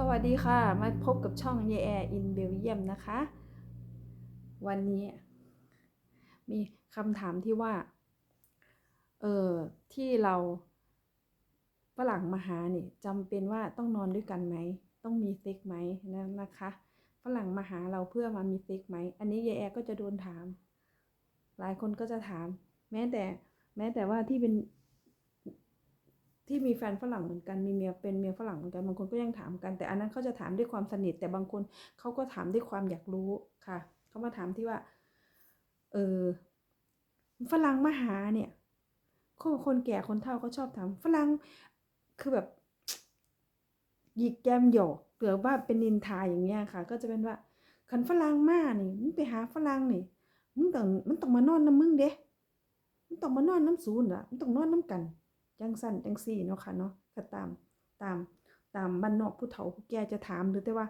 สวัสดีค่ะ มาพบกับช่องเยแอร์อินเบลเยียมนะคะ วันนี้ มีคำถามที่ว่า เออที่เราฝรั่งมาหาเนี่ยจำเป็นว่าต้องนอนด้วยกันไหม ต้องมีเซ็กไหมนะนะคะฝรั่งมาหาเราเพื่อมามีเซ็กไหม อันนี้เยแอร์ก็จะโดนถาม หลายคนก็จะถาม แม้แต่ แม้แต่ว่าที่เป็น ที่มีแฟนฝรั่งเหมือนกันมีเมียเป็นเมียฝรั่งเหมือนกันบางคนก็ยังถามกัน แต่อันนั้นเขาจะถามด้วยความสนิท แต่บางคนเขาก็ถามด้วยความอยากรู้ค่ะเขามาถามที่ว่า เออฝรั่งมาหาเนี่ยคนแก่คนเฒ่าเขาชอบถามฝรั่งคือแบบหยิกแกมหยอกหรือว่าเป็นนินทาอย่างเงี้ยค่ะ ก็จะเป็นว่าขันฝรั่งมานี่มึงไปหาฝรั่งนี่มึงต้องมันต้องมานอนน้ำมึงเด้มันต้องมานอนน้ำศูนย์ละมันต้องนอนน้ำกัน จังสั้นจังสี่เนาะค่ะเนาะก็ตามตามตามบ้านนอกผู้เฒ่าผู้แก่จะถามหรือแต่ว่า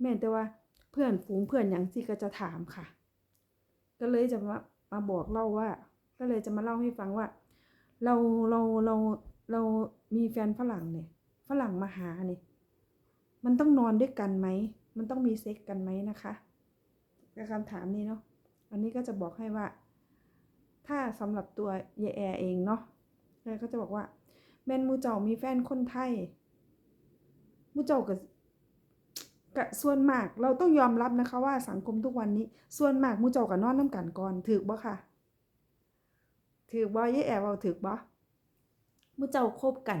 แม่แต่ว่าเพื่อนฝูงเพื่อนอย่างที่ก็จะถามค่ะ ก็เลยจะมามาบอกเล่าว่า ก็เลยจะมาเล่าให้ฟังว่า เราเราเราเรามีแฟนฝรั่งเนี่ยฝรั่งมาหาเนี่ยมันต้องนอนด้วยกันไหม มันต้องมีเซ็กกันไหมนะคะกับคำถามนี้เนาะอันนี้ก็จะบอกให้ว่า ถ้าสำหรับตัวเยแอเองเนาะ แล้วก็จะบอกว่า แมนมูเจ้ามีแฟนคนไทยมูเจ้ากับกับส่วนมากเราต้องยอมรับนะคะว่าสังคมทุกวันนี้ ส่วนมากมูเจ้ากับนอนน้ำกันก่อนถือบ่ค่ะถือบ่เย่แอบเอาถือบ่มูเจ้าคบกัน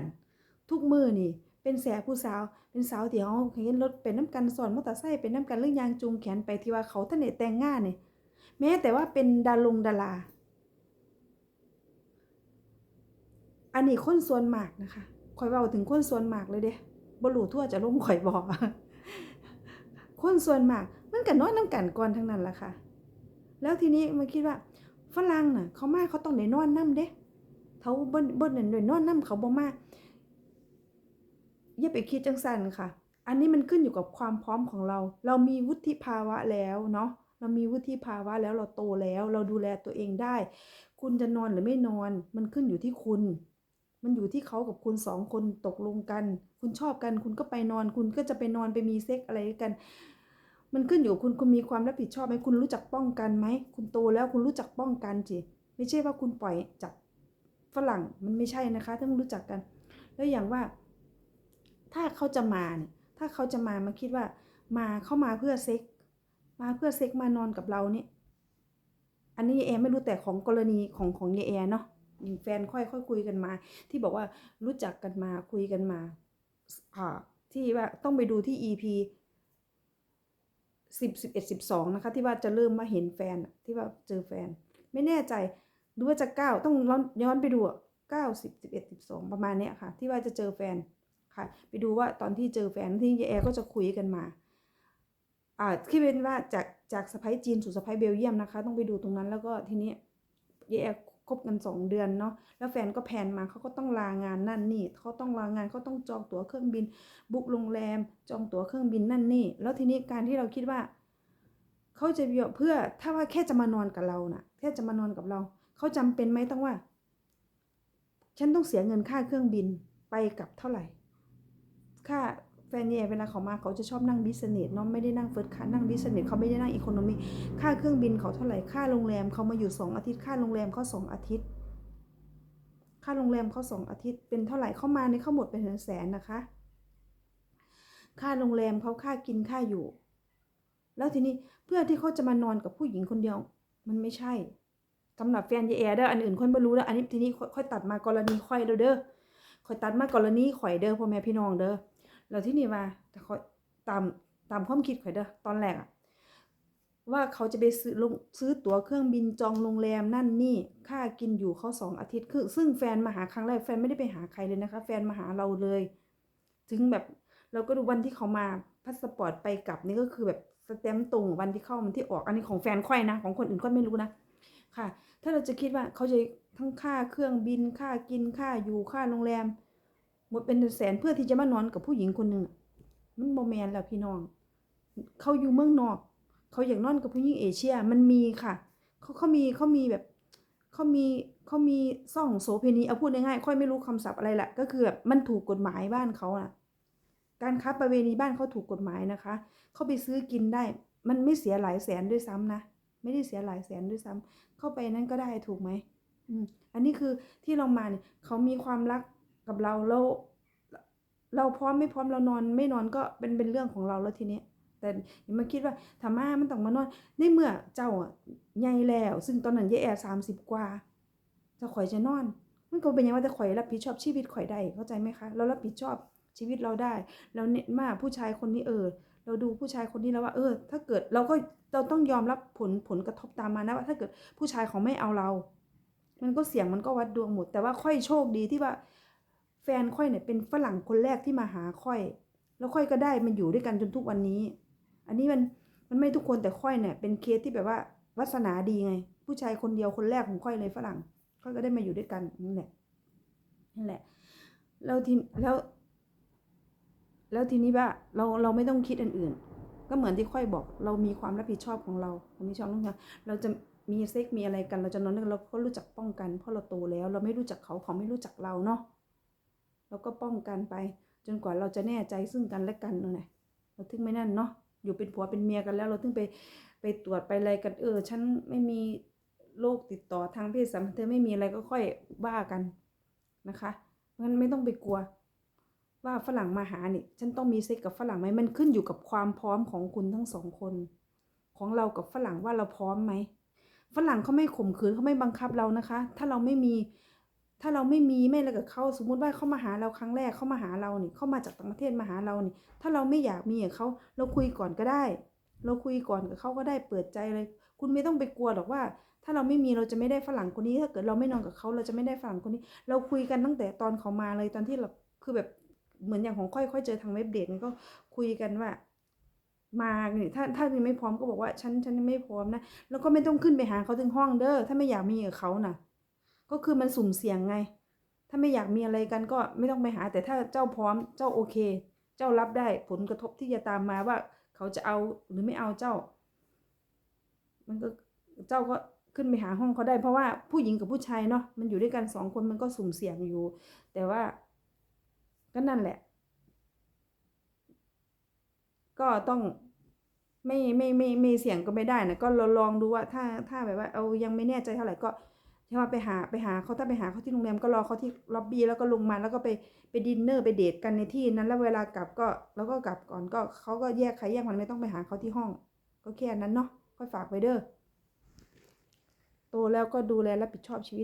ทุกมือนี่ เป็นแสผู้สาว เป็นสาวที่เขาเห็นรถเป็นน้ำกันสอนมอเตอร์ไซค์เป็นน้ำกันเรื่องยางจูงแขนไปที่ว่าเขาท่านเนแต่งงานนี่แม้แต่ว่าเป็นดารงดารา อันนี้คนส่วนมากนะคะข่อยเว้าถึงคนส่วนมากเลยเด้บรูทั่วจะล่มข่อยบอกคนส่วนมากมันก็นอนน้ำกันก่อนทั้งนั้นละค่ะ แล้วทีนี้มาคิดว่าฝรั่งน่ะ เขามาเขาต้องได้นอนน้ำเด้เขาบ่บ่ได้ได้นอนน้ำเขาบ่มาอย่าไปคิดจังซั่นค่ะ อันนี้มันขึ้นอยู่กับความพร้อมของเรา เรามีวุฒิภาวะแล้วเนาะเรามีวุฒิภาวะแล้วเราโตแล้ว เราดูแลตัวเองได้ คุณจะนอนหรือไม่นอน มันขึ้นอยู่ที่คุณ มันอยู่ที่เขากับคุณสองคนตกลงกัน คุณชอบกัน คุณก็ไปนอน คุณก็จะไปนอนไปมีเซ็กอะไรกัน มันขึ้นอยู่คุณคุณมีความรับผิดชอบไหมคุณรู้จักป้องกันไหมคุณโตแล้วคุณรู้จักป้องกันจิไม่ใช่ว่าคุณปล่อยจับฝรั่งมันไม่ใช่นะคะต้องรู้จักกัน แล้วอย่างว่า ถ้าเขาจะมาเนี่ยถ้าเขาจะมามาคิดว่า มาเข้ามาเพื่อเซ็ก มาเพื่อเซ็กมานอนกับเราเนี่ย อันนี้เอไม่รู้แต่ของกรณีของของเยแอเนาะ อย่างแฟนค่อยค่อยคุยกันมา ที่บอกว่ารู้จักกันมาคุยกันมาอ่าที่ว่าต้องไปดูที่ EP สิบสิบเอ็ดสิบสองนะคะ ที่ว่าจะเริ่มมาเห็นแฟนที่ว่าเจอแฟน ไม่แน่ใจหรือว่าจะเก้าต้องย้อนไปดูเก้าสิบสิบเอ็ดสิบสองประมาณเนี้ยค่ะ ที่ว่าจะเจอแฟนค่ะ ไปดูว่าตอนที่เจอแฟนที่ยแอร์ก็จะคุยกันมาอ่าที่เป็นว่าจากจากสะพ้ายจีนสู่สะพ้ายเบลเยียมนะคะ ต้องไปดูตรงนั้นแล้วก็ทีนี้ยแอร์ คบกันสองเดือนเนาะแล้วแฟนก็แพลนมาเขาก็ต้องลางานนั่นนี่เขาต้องลางานเขาต้องจองตั๋วเครื่องบิน บุ๊กโรงแรม จองตั๋วเครื่องบินนั่นนี่ แล้วทีนี้การที่เราคิดว่าเขาจะเพื่อถ้าว่าแค่จะมานอนกับเราน่ะแค่จะมานอนกับเราเขาจำเป็นไหมต้องว่า ฉันต้องเสียเงินค่าเครื่องบินไปกับเท่าไหร่ ค่า แฟนเนี่ยเวลาเขามาเขาจะชอบนั่งบิสเนสเนาะไม่ได้นั่งเฟิร์สคลาสนั่งบิสเนสเขาไม่ได้นั่งอีโคโนมีค่าเครื่องบินเขาเท่าไหร่ค่าโรงแรมเขามาอยู่สองอาทิตย์ค่าโรงแรมเขาสองอาทิตย์ ค่าโรงแรมเขาสองอาทิตย์เป็นเท่าไหร่เข้ามาในเขาหมดเป็นแสนนะคะ ค่าโรงแรมเขาค่ากินค่าอยู่ แล้วทีนี้เพื่อที่เขาจะมานอนกับผู้หญิงคนเดียว มันไม่ใช่สำหรับแฟนเยแอร์เด้ออันอื่นค่อยไม่รู้แล้วอันนี้ทีนี้ค่อยตัดมากรณีค่อยเด้อเด้อค่อยตัดมากรณีข่อยเด้อพ่อแม่พี่น้องเด้อ แล้วที่นี่มาแต่ค่อยตามตามความคิดข่อยเด้อตอนแรกอะว่าเขาจะไปซื้อลงซื้อตั๋วเครื่องบินจองโรงแรมนั่นนี่ค่ากินอยู่เขาสองอาทิตย์คือซึ่งแฟนมาหาครั้งแรกแฟนไม่ได้ไปหาใครเลยนะคะ แฟนมาหาเราเลย ถึงแบบเราก็ดูวันที่เขามาพาสปอร์ตไปกลับนี่ก็คือแบบสแตมป์ตรงวันที่เข้ามันที่ออกอันนี้ของแฟนค่อยนะ ของคนอื่นก็ไม่รู้นะค่ะ ถ้าเราจะคิดว่าเขาจะทั้งค่าเครื่องบินค่ากินค่าอยู่ค่าโรงแรม หมดเป็นแสนเพื่อที่จะมานอนกับผู้หญิงคนหนึ่งมันโมแมนแล้วพี่น้อง เขาอยู่เมืองนอก เขาอยากนอนกับผู้หญิงเอเชีย มันมีค่ะ เขาเขามีเขามีแบบเขามีเขามีซ่องโสเพณีเอาพูดง่ายๆค่อยไม่รู้คำศัพท์อะไรแหละก็คือแบบมันถูกกฎหมายบ้านเขาอะการค้าประเวณีบ้านเขาถูกกฎหมายนะคะ เขาไปซื้อกินได้ มันไม่เสียหลายแสนด้วยซ้ำนะ ไม่ได้เสียหลายแสนด้วยซ้ำเข้าไปนั้นก็ได้ถูกไหม อืม อันนี้คือที่เรามาเนี่ยเขามีความรัก กับเราเราเราพร้อมไม่พร้อมเรานอน ไม่นอนก็เป็นเป็นเรื่องของเราแล้วทีนี้แต่อย่ามาคิดว่าถ้ามามันต้องมานอนในเมื่อเจ้าอะใหญ่แล้ว ซึ่งตอนนั้นยายแอร์สามสิบกว่าจะข่อยจะนอน มันก็เป็นย่างว่าแต่ข่อยรับผิดชอบชีวิตข่อยได้เข้าใจไหมคะเรารับผิดชอบชีวิตเราได้เราเน้นมากผู้ชายคนนี้เออ เราดูผู้ชายคนนี้แล้วว่า เออ ถ้าเกิดเราก็เราต้องยอมรับผลผลกระทบตามมานะว่า ถ้าเกิดผู้ชายเขาไม่เอาเรา มันก็เสี่ยงมันก็วัดดวงหมด แต่ว่าค่อยโชคดีที่ว่า แฟนค่อยเนี่ยเป็นฝรั่งคนแรกที่มาหาค่อย แล้วค่อยก็ได้มันอยู่ด้วยกันจนทุกวันนี้ อันนี้มันมันไม่ทุกคนแต่ค่อยเนี่ย เป็นเคสที่แบบว่าวาสนาดีไง ผู้ชายคนเดียวคนแรกของค่อยเลยฝรั่ง ค่อยก็ได้มาอยู่ด้วยกันนั่นแหละนั่นแหละ แล้วทีแล้ว แล้วทีนี้ว่าเราเราไม่ต้องคิดอันอื่น ก็เหมือนที่ค่อยบอก เรามีความรับผิดชอบของเราเรามีชอบต้องการเราจะมีเซ็กมีอะไรกัน เราจะนอนกันเราก็รู้จักป้องกันเพราะเราโตแล้ว เราไม่รู้จักเขาเขาไม่รู้จักเราเนาะ เราก็ป้องกันไป จนกว่าเราจะแน่ใจซึ่งกันและกันนั่นแหละเราถึงไม่นั่นเนาะอยู่เป็นผัวเป็นเมียกันแล้ว เราถึงไปไปตรวจไปอะไรกันเออฉันไม่มีโรคติดต่อทางเพศสัมพันธ์เธอไม่มีอะไรก็ค่อยว่ากันนะคะงั้นไม่ต้องไปกลัว ว่าฝรั่งมาหาเนี่ยฉันต้องมีเซ็กกับฝรั่งไหมมันขึ้นอยู่กับความพร้อมของคุณทั้งสองคน ของเรากับฝรั่งว่าเราพร้อมไหมฝรั่งเขาไม่ข่มขืนเขาไม่บังคับเรานะคะ ถ้าเราไม่มี ถ้าเราไม่มีไม่อะไรกับเขาสมมุติว่าเขามาหาเราครั้งแรกเขามาหาเราเนี่ยเขามาจากต่างประเทศมาหาเราเนี่ยถ้าเราไม่อยากมีกับเขาเราคุยก่อนก็ได้ เราคุยก่อนกับเขาก็ได้เปิดใจเลย คุณไม่ต้องไปกลัวหรอกว่า ถ้าเราไม่มีเราจะไม่ได้ฝรั่งคนนี้ ถ้าเกิดเราไม่นอนกับเขาเราจะไม่ได้ฝรั่งคนนี้ เราคุยกันตั้งแต่ตอนเขามาเลยตอนที่เราคือแบบเหมือนอย่างของค่อยค่อยเจอทางเว็บเดทก็คุยกันว่ามาเนี่ยถ้าถ้ายังไม่พร้อมก็บอกว่าฉันฉันไม่พร้อมนะแล้วก็ไม่ต้องขึ้นไปหาเขาถึงห้องเด้อถ้าไม่อยากมีกับเขาน่ะ ก็คือมันสุ่มเสี่ยงไง ถ้าไม่อยากมีอะไรกันก็ไม่ต้องไปหา แต่ถ้าเจ้าพร้อมเจ้าโอเค เจ้ารับได้ผลกระทบที่จะตามมาว่า เขาจะเอาหรือไม่เอาเจ้า มันก็เจ้าก็ขึ้นไปหาห้องเขาได้เพราะว่าผู้หญิงกับผู้ชายเนาะมันอยู่ด้วยกันสองคนมันก็สุ่มเสี่ยงอยู่ แต่ว่าก็นั่นแหละ ก็ต้องไม่ไม่ไม่ไม่เสี่ยงก็ไม่ได้นะก็เราลองดูว่าถ้าถ้าแบบว่าเอายังไม่แน่ใจเท่าไหร่ก็ ใช่ว่าไปหาไปหาเขาถ้าไปหาเขาที่โรงแรมก็รอเขาที่ล็อบบี้แล้วก็ลงมาแล้วก็ไปไปดินเนอร์ไปเดทกันในที่นั้นแล้วเวลากลับก็แล้วก็กลับก่อนก็เขาก็แยกใครแยกมันไม่ต้องไปหาเขาที่ห้อง ก็แค่นั้นเนาะค่อยฝากไว้เด้อโตแล้วก็ดูแลรับผิดชอบชีวิต